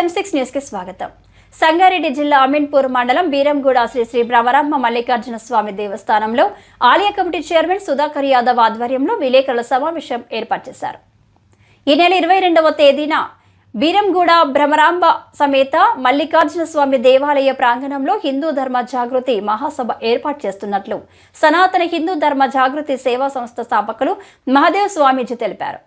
ఎం six న్యూస్కి స్వాగతం. సంగారెడ్డి జిల్లా అమీన్పూర్ మండలం బీరంగూడ శ్రీ శ్రీ భ్రమరాంబ మల్లికార్జున స్వామి దేవస్థానంలో ఆలయ కమిటీ చైర్మన్ సుధాకర్ యాదవ్ ఆధ్వర్యంలో విలేకరుల సమావేశం ఏర్పాటు చేశారు. ఈ నెల ఇరవై రెండవ తేదీన బీరంగూడ భ్రమరాంబ సమేత మల్లికార్జున స్వామి దేవాలయ ప్రాంగణంలో హిందూ ధర్మ జాగృతి మహాసభ ఏర్పాటు చేస్తున్నట్లు సనాతన హిందూ ధర్మ జాగృతి సేవా సంస్థ స్థాపకులు మహదేవ్ స్వామీజీ తెలిపారు.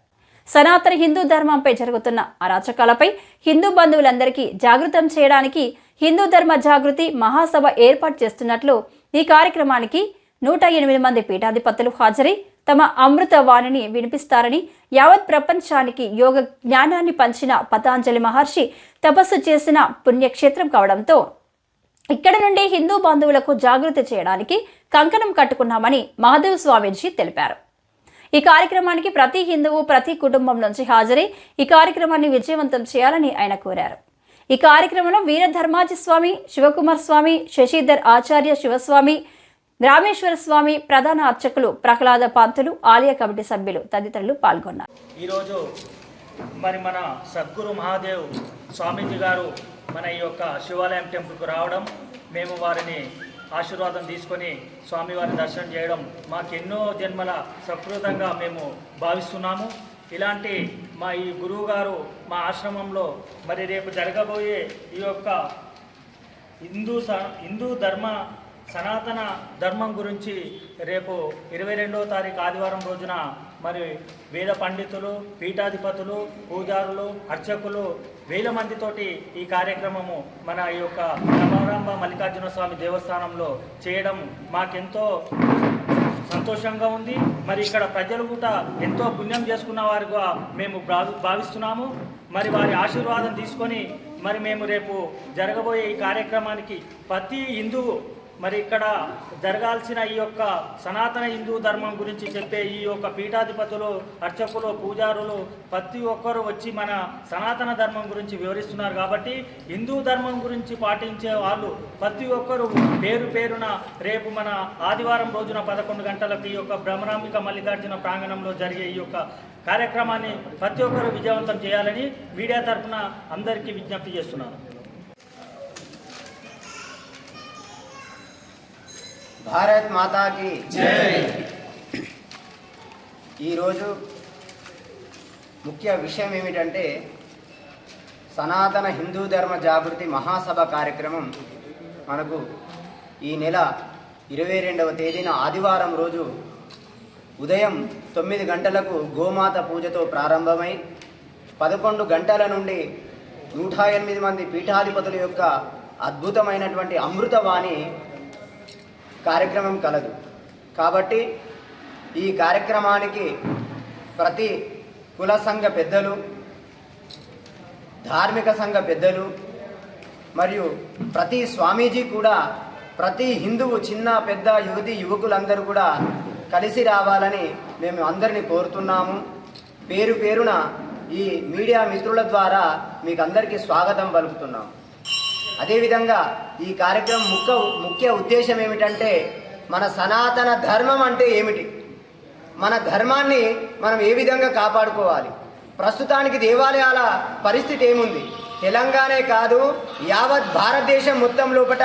సనాతన హిందూ ధర్మంపై జరుగుతున్న అరాచకాలపై హిందూ బంధువులందరికీ జాగృతం చేయడానికి హిందూ ధర్మ జాగృతి మహాసభ ఏర్పాటు చేస్తున్నట్లు ఈ కార్యక్రమానికి నూట ఎనిమిది మంది పీఠాధిపతులు హాజరై తమ అమృత వాణిని వినిపిస్తారని యావత్ ప్రపంచానికి యోగ జ్ఞానాన్ని పంచిన పతాంజలి మహర్షి తపస్సు చేసిన పుణ్యక్షేత్రం కావడంతో ఇక్కడ నుండి హిందూ బంధువులకు జాగృతి చేయడానికి కంకణం కట్టుకున్నామని మహాదేవ్ స్వామీజీ తెలిపారు. ఈ కార్యక్రమానికి ప్రతి హిందువు ప్రతి కుటుంబం నుంచి హాజరై ఈ కార్యక్రమాన్ని విజయవంతం చేయాలని ఆయన కోరారు. ఈ కార్యక్రమంలో వీరధర్మాజీ స్వామి శివకుమార్ స్వామి శశిధర్ ఆచార్య శివస్వామి రామేశ్వర స్వామి ప్రధాన అర్చకులు ప్రహ్లాద పంతులు ఆలయ కమిటీ సభ్యులు తదితరులు పాల్గొన్నారు. ఈరోజు మరి మన సద్గురు మహాదేవ్ స్వామీజీ గారు మన ఈ యొక్క శివాలయం టెంపుల్కు రావడం మేము వారిని ఆశీర్వాదం తీసుకొని స్వామివారిని దర్శనం చేయడం మాకెన్నో జన్మల సకృతంగా మేము భావిస్తున్నాము. ఇలాంటి మా ఈ గురువు గారు మా ఆశ్రమంలో మరి రేపు జరగబోయే ఈ యొక్క హిందూ స హిందూ ధర్మ సనాతన ధర్మం గురించి రేపు ఇరవై రెండవ తారీఖు ఆదివారం రోజున మరి వేద పండితులు పీఠాధిపతులు పూజారులు అర్చకులు వేల మందితోటి ఈ కార్యక్రమము మన ఈ యొక్క రమారాంబ మల్లికార్జున స్వామి దేవస్థానంలో చేయడం మాకెంతో సంతోషంగా ఉంది. మరి ఇక్కడ ప్రజలు కూడా ఎంతో పుణ్యం చేసుకున్న వారుగా మేము భావి- భావిస్తున్నాము. మరి వారి ఆశీర్వాదం తీసుకొని మరి మేము రేపు జరగబోయే ఈ కార్యక్రమానికి ప్రతి హిందువు మరి ఇక్కడ జరగాల్సిన ఈ యొక్క సనాతన హిందూ ధర్మం గురించి చెప్పే ఈ యొక్క పీఠాధిపతులు అర్చకులు పూజారులు ప్రతి ఒక్కరు వచ్చి మన సనాతన ధర్మం గురించి వివరిస్తున్నారు కాబట్టి హిందూ ధర్మం గురించి పాటించే వాళ్ళు ప్రతి ఒక్కరు పేరు పేరున రేపు మన ఆదివారం రోజున పదకొండు గంటలకు ఈ యొక్క బ్రహ్మరాంబిక మల్లికార్జున ప్రాంగణంలో జరిగే ఈ యొక్క కార్యక్రమాన్ని ప్రతి ఒక్కరు విజయవంతం చేయాలని మీడియా తరఫున అందరికీ విజ్ఞప్తి చేస్తున్నాను. భారత్ మాతాకి ఈరోజు ముఖ్య విషయం ఏమిటంటే సనాతన హిందూ ధర్మ జాగృతి మహాసభ కార్యక్రమం. మనకు ఈ నెల ఇరవై రెండవ తేదీన ఆదివారం రోజు ఉదయం తొమ్మిది గంటలకు గోమాత పూజతో ప్రారంభమై పదకొండు గంటల నుండి నూట ఎనిమిది మంది పీఠాధిపతుల యొక్క అద్భుతమైనటువంటి అమృతవాణి కార్యక్రమం కలదు. కాబట్టి ఈ కార్యక్రమానికి ప్రతి కుల సంఘ పెద్దలు ధార్మిక సంఘ పెద్దలు మరియు ప్రతి స్వామీజీ కూడా ప్రతి హిందువు చిన్న పెద్ద యువతి యువకులందరూ కూడా కలిసి రావాలని మేము అందరినీ కోరుతున్నాము. పేరు పేరున ఈ మీడియా మిత్రుల ద్వారా మీకు అందరికీ స్వాగతం పలుకుతున్నాము. అదేవిధంగా ఈ కార్యక్రమం ముఖ్య ముఖ్య ఉద్దేశం ఏమిటంటే మన సనాతన ధర్మం అంటే ఏమిటి? మన ధర్మాన్ని మనం ఏ విధంగా కాపాడుకోవాలి? ప్రస్తుతానికి దేవాలయాల పరిస్థితి ఏముంది? తెలంగాణే కాదు యావత్ భారతదేశం మొత్తం లోపట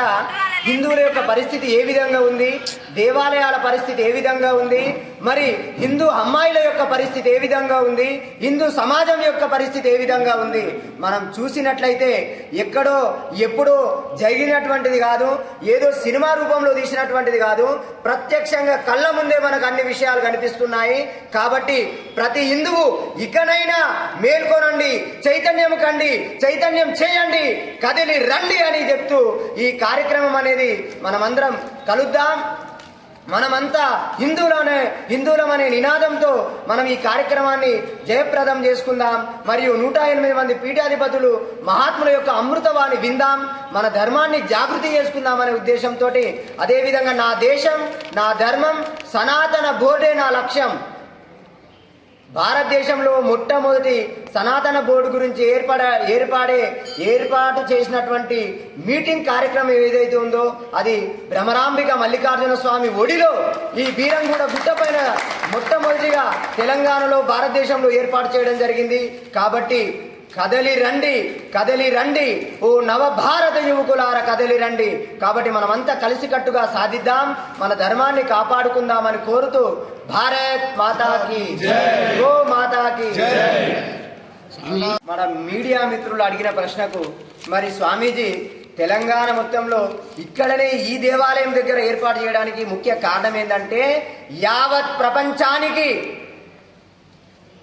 హిందువుల యొక్క పరిస్థితి ఏ విధంగా ఉంది? దేవాలయాల పరిస్థితి ఏ విధంగా ఉంది? మరి హిందూ అమ్మాయిల యొక్క పరిస్థితి ఏ విధంగా ఉంది? హిందూ సమాజం యొక్క పరిస్థితి ఏ విధంగా ఉంది? మనం చూసినట్లయితే ఎక్కడో ఎప్పుడో జరిగినటువంటిది కాదు ఏదో సినిమా రూపంలో తీసినటువంటిది కాదు ప్రత్యక్షంగా కళ్ళ ముందే మనకు అన్ని విషయాలు కనిపిస్తున్నాయి. కాబట్టి ప్రతి హిందువు ఇకనైనా మేల్కొనండి చైతన్యం కండి చైతన్యం చేయండి కదిలి రండి అని చెప్తూ ఈ కార్యక్రమం అనేది మనమందరం కలుద్దాం. మనమంతా హిందువులనే హిందువులమనే నినాదంతో మనం ఈ కార్యక్రమాన్ని జయప్రదం చేసుకుందాం. మరియు నూట ఎనిమిది మంది పీఠాధిపతులు మహాత్ముల యొక్క అమృతవాణి విందాం. మన ధర్మాన్ని జాగృతి చేసుకుందాం అనే ఉద్దేశంతో అదేవిధంగా నా దేశం నా ధర్మం సనాతన బోర్డే నా లక్ష్యం. భారతదేశంలో మొట్టమొదటి సనాతన బోర్డు గురించి ఏర్పడ ఏర్పాడే ఏర్పాటు చేసినటువంటి మీటింగ్ కార్యక్రమం ఏదైతే ఉందో అది భ్రమరాంబిక మల్లికార్జున స్వామి ఒడిలో ఈ బీరంగూడ గుట్టపైన మొట్టమొదటిగా తెలంగాణలో భారతదేశంలో ఏర్పాటు చేయడం జరిగింది. కాబట్టి కదలి రండి కదలి రండి. ఓ నవభారత యువకులార కదలి రండి. కాబట్టి మనమంతా కలిసికట్టుగా సాధిద్దాం మన ధర్మాన్ని కాపాడుకుందామని కోరుతూ భారత్ మాతాకి గో మాతాకి మన మీడియా మిత్రులు అడిగిన ప్రశ్నకు మరి స్వామీజీ తెలంగాణ మొత్తంలో ఇక్కడనే ఈ దేవాలయం దగ్గర ఏర్పాటు చేయడానికి ముఖ్య కారణం ఏంటంటే యావత్ ప్రపంచానికి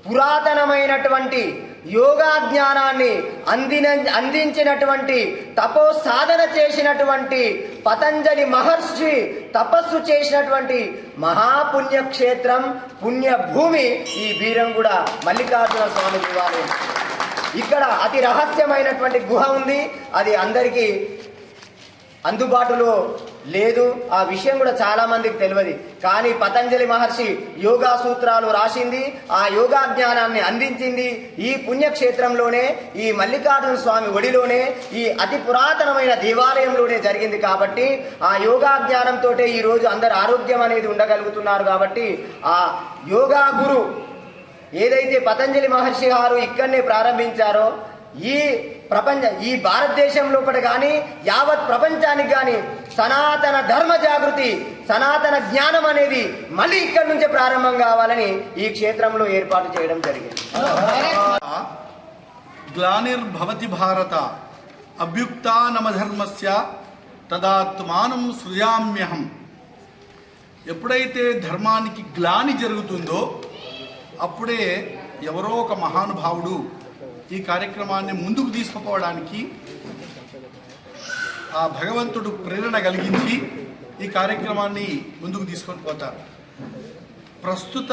పురాతనమైనటువంటి యోగా జ్ఞానాన్ని అందిన అందించినటువంటి తపో సాధన చేసినటువంటి పతంజలి మహర్షి తపస్సు చేసినటువంటి మహాపుణ్యక్షేత్రం పుణ్యభూమి ఈ బీరంగూడ మల్లికార్జున స్వామి దేవాలయం ఇక్కడ అతి రహస్యమైనటువంటి గుహ ఉంది. అది అందరికీ అందుబాటులో లేదు ఆ విషయం కూడా చాలా మందికి తెలియదు. కానీ పతంజలి మహర్షి యోగా సూత్రాలు రాసింది ఆ యోగా జ్ఞానాన్ని అందించింది. ఈ పుణ్యక్షేత్రంలోనే ఈ మల్లికార్జున స్వామి ఒడిలోనే ఈ అతి పురాతనమైన దేవాలయంలోనే జరిగింది కాబట్టి ఆ యోగా జ్ఞానంతో ఈ రోజు అందరు ఆరోగ్యం అనేది ఉండగలుగుతున్నారు కాబట్టి ఆ యోగా గురు ఏదైతే పతంజలి మహర్షి గారు ఇక్కడనే ప్రారంభించారో ఈ ప్రపంచ ఈ భారతదేశం లోపల కానీ యావత్ ప్రపంచానికి కానీ సనాతన ధర్మ జాగృతి సనాతన జ్ఞానం అనేది మళ్ళీ ఇక్కడి నుంచే ప్రారంభం కావాలని ఈ క్షేత్రంలో ఏర్పాటు చేయడం జరిగింది. గ్లానిర్భవతి భారత అభ్యుక్తానమధర్మస్య తదాత్మానం సృజామ్యహం. ఎప్పుడైతే ధర్మానికి గ్లాని జరుగుతుందో అప్పుడే ఎవరో ఒక మహానుభావుడు ఈ కార్యక్రమాన్ని ముందుకు తీసుకుపోవడానికి ఆ భగవంతుడు ప్రేరణ కలిగించి ఈ కార్యక్రమాన్ని ముందుకు తీసుకొని పోతారు. ప్రస్తుత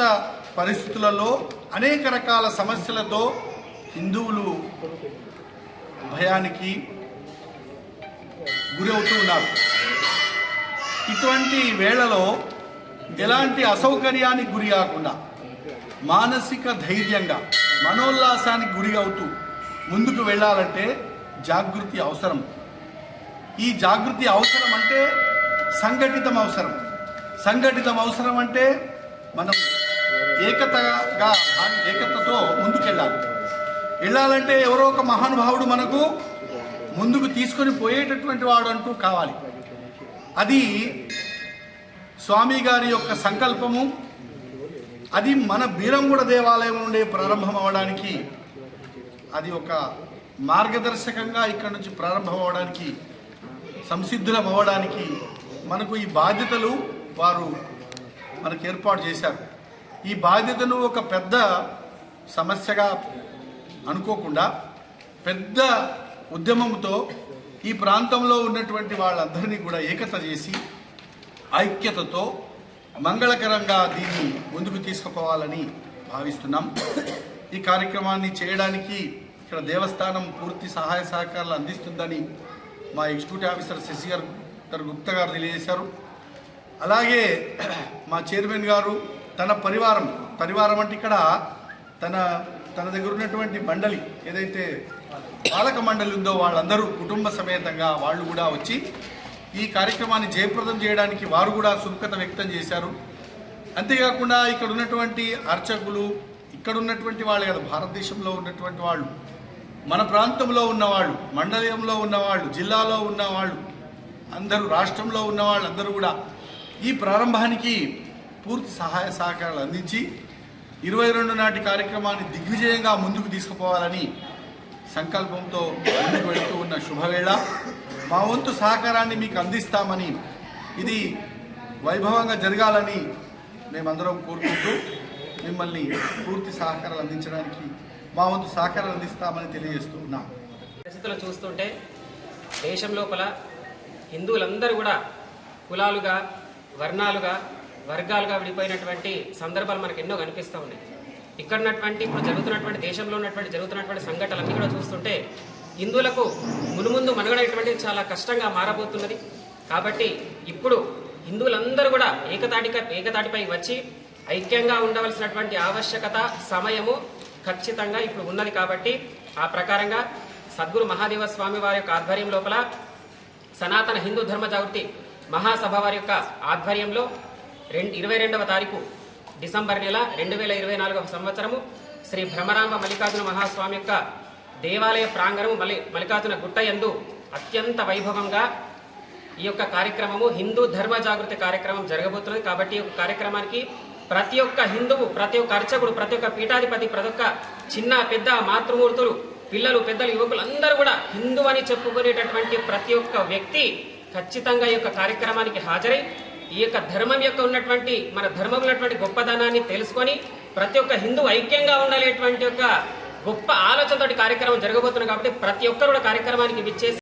పరిస్థితులలో అనేక రకాల సమస్యలతో హిందువులు భయానికి గురవుతూ ఉన్నారు. ఇటువంటి వేళలో ఎలాంటి అసౌకర్యానికి గురి కాకుండా మానసిక ధైర్యంగా మనోల్లాసానికి గురి అవుతూ ముందుకు వెళ్ళాలంటే జాగృతి అవసరం. ఈ జాగృతి అవసరం అంటే సంఘటితం అవసరం. సంఘటితం అవసరం అంటే మనం ఏకతగా ఏకతతో ముందుకెళ్ళాలి. వెళ్ళాలంటే ఎవరో ఒక మహానుభావుడు మనకు ముందుకు తీసుకొని పోయేటటువంటి వాడు అంటూ కావాలి. అది స్వామి గారి యొక్క సంకల్పము అది మన బీరంగూడ దేవాలయం నుండి ప్రారంభం అవడానికి అది ఒక మార్గదర్శకంగా ఇక్కడ నుంచి ప్రారంభం అవడానికి సంసిద్ధులం అవ్వడానికి మనకు ఈ బాధ్యతలు వారు మనకు ఏర్పాటు చేశారు. ఈ బాధ్యతను ఒక పెద్ద సమస్యగా అనుకోకుండా పెద్ద ఉద్యమంతో ఈ ప్రాంతంలో ఉన్నటువంటి వాళ్ళందరినీ కూడా ఏకత చేసి ఐక్యతతో మంగళకరంగా దీన్ని ముందుకు తీసుకుపోవాలని భావిస్తున్నాం. ఈ కార్యక్రమాన్ని చేయడానికి ఇక్కడ దేవస్థానం పూర్తి సహాయ సహకారాలు అందిస్తుందని మా ఎగ్జిక్యూటివ్ ఆఫీసర్ శశి గారు గారు గుప్తా గారు తెలియజేశారు. అలాగే మా చైర్మన్ గారు తన పరివారం పరివారం అంటే ఇక్కడ తన తన దగ్గర ఉన్నటువంటి మండలి ఏదైతే పాలక మండలి ఉందో వాళ్ళందరూ కుటుంబ సమేతంగా వాళ్ళు కూడా వచ్చి ఈ కార్యక్రమాన్ని జయప్రదం చేయడానికి వారు కూడా సుముఖత వ్యక్తం చేశారు. అంతేకాకుండా ఇక్కడ ఉన్నటువంటి అర్చకులు ఇక్కడ ఉన్నటువంటి వాళ్ళు కదా భారతదేశంలో ఉన్నటువంటి వాళ్ళు మన ప్రాంతంలో ఉన్నవాళ్ళు మండలంలో ఉన్నవాళ్ళు జిల్లాలో ఉన్నవాళ్ళు అందరూ రాష్ట్రంలో ఉన్న వాళ్ళందరూ కూడా ఈ ప్రారంభానికి పూర్తి సహాయ సహకారాలు అందించి ఇరవై రెండు నాటి కార్యక్రమాన్ని దిగ్విజయంగా ముందుకు తీసుకుపోవాలని సంకల్పంతో ముందుకు వెళుతూ ఉన్న శుభవేళ. మా వంతు సహకారాన్ని మీకు అందిస్తామని ఇది వైభవంగా జరగాలని మేమందరం కోరుకుంటూ మిమ్మల్ని పూర్తి సహకారాలు అందించడానికి మా వంతు సహకారాలు అందిస్తామని తెలియజేస్తూ ఉన్నాం. పరిస్థితులు చూస్తుంటే దేశం లోపల హిందువులందరూ కూడా కులాలుగా వర్ణాలుగా వర్గాలుగా విడిపోయినటువంటి సందర్భాలు మనకు ఎన్నో కనిపిస్తూ ఉన్నాయి. ఇక్కడ ఉన్నటువంటి ఇప్పుడు జరుగుతున్నటువంటి దేశంలో ఉన్నటువంటి జరుగుతున్నటువంటి సంఘటనలన్నీ కూడా చూస్తుంటే హిందువులకు మునుముందు మనుగడేటువంటిది చాలా కష్టంగా మారబోతున్నది. కాబట్టి ఇప్పుడు హిందువులందరూ కూడా ఏకతాటిక ఏకతాటిపై వచ్చి ఐక్యంగా ఉండవలసినటువంటి ఆవశ్యకత సమయము ఖచ్చితంగా ఇప్పుడు ఉన్నది కాబట్టి ఆ ప్రకారంగా సద్గురు మహాదేవ స్వామి వారి యొక్క ఆధ్వర్యం లోపల సనాతన హిందూ ధర్మ జాగృతి మహాసభ వారి యొక్క ఆధ్వర్యంలో రెండు ఇరవై రెండవ తారీఖు డిసెంబర్ నెల రెండు వేల ఇరవై నాలుగవ సంవత్సరము శ్రీ భ్రమరాంబ మల్లికార్జున మహాస్వామి యొక్క దేవాలయ ప్రాంగణం మల్లి మల్లికార్జున గుట్ట యందు అత్యంత వైభవంగా ఈ యొక్క కార్యక్రమము హిందూ ధర్మ జాగృతి కార్యక్రమం జరగబోతున్నది. కాబట్టి ఈ కార్యక్రమానికి ప్రతి ఒక్క హిందువు ప్రతి ఒక్క అర్చకుడు ప్రతి ఒక్క పీఠాధిపతి ప్రతి ఒక్క చిన్న పెద్ద మాతృమూర్తులు పిల్లలు పెద్దలు యువకులు అందరూ కూడా హిందూ అని చెప్పుకునేటటువంటి ప్రతి ఒక్క వ్యక్తి ఖచ్చితంగా ఈ యొక్క కార్యక్రమానికి హాజరై ఈ యొక్క ధర్మం యొక్క ఉన్నటువంటి మన ధర్మం ఉన్నటువంటి గొప్పదనాన్ని తెలుసుకొని ప్రతి ఒక్క హిందూ ఐక్యంగా ఉండాలనేటువంటి యొక్క గొప్ప ఆలోచనతోటి కార్యక్రమం జరగబోతున్నాం కాబట్టి ప్రతి ఒక్కరు కూడా కార్యక్రమానికి విచ్చేసి